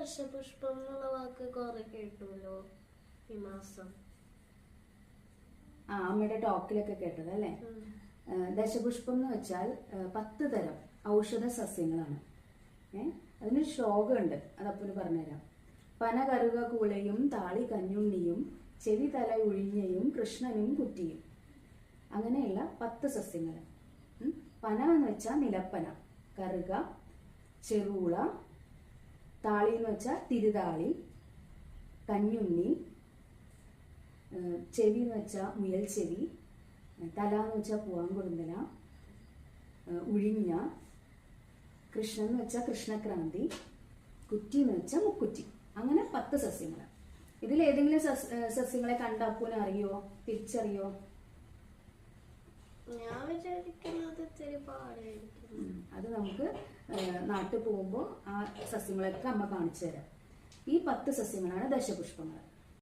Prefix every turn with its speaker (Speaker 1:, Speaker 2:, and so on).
Speaker 1: എന്നുള്ള വാക്ക് കുറെ കേട്ടുല്ലോ ഈ മാസം.
Speaker 2: ആ അമ്മയുടെ ടോക്കിലൊക്കെ കേട്ടത് അല്ലേ. ദശപുഷ്പം എന്ന് വെച്ചാൽ പത്ത് തരം ഔഷധ സസ്യങ്ങളാണ്. ഏ? അതിനൊരു ശ്ലോകമുണ്ട് അതപ്പന് പറഞ്ഞുതരാം. പന കറുക കൂളയും താളി കഞ്ഞുണ്ണിയും ചെവി തല ഉഴിഞ്ഞയും കൃഷ്ണനും കുറ്റിയും. അങ്ങനെയുള്ള പത്ത് സസ്യങ്ങൾ. പന എന്ന് വെച്ചാൽ നിലപ്പന. കറുക ചെറുള താളി എന്ന് വെച്ചാൽ തിരുതാളി കഞ്ഞുണ്ണി ചെവി എന്ന് വെച്ചാൽ മുയൽ ചെവി തല എന്ന് വെച്ചാൽ പൂവാങ്കുടുന്തല ഉഴിഞ്ഞ കൃഷ്ണൻ എന്ന് വെച്ചാൽ കൃഷ്ണക്രാന്തി കുറ്റി എന്ന് വെച്ചാൽ മുക്കുറ്റി. അങ്ങനെ പത്ത് സസ്യങ്ങൾ ഇതിൽ ഏതെങ്കിലും സസ്യങ്ങളെ കണ്ടപ്പൂനെ അറിയോ? തിരിച്ചറിയോ?
Speaker 1: ഞാൻ വിചാരിക്കുന്നത്.
Speaker 2: അത് നമുക്ക് നാട്ടിൽ പോകുമ്പോൾ ആ സസ്യങ്ങളൊക്കെ അമ്മ കാണിച്ചു തരാം. ഈ പത്ത് സസ്യങ്ങളാണ് ദശപുഷ്പങ്ങൾ.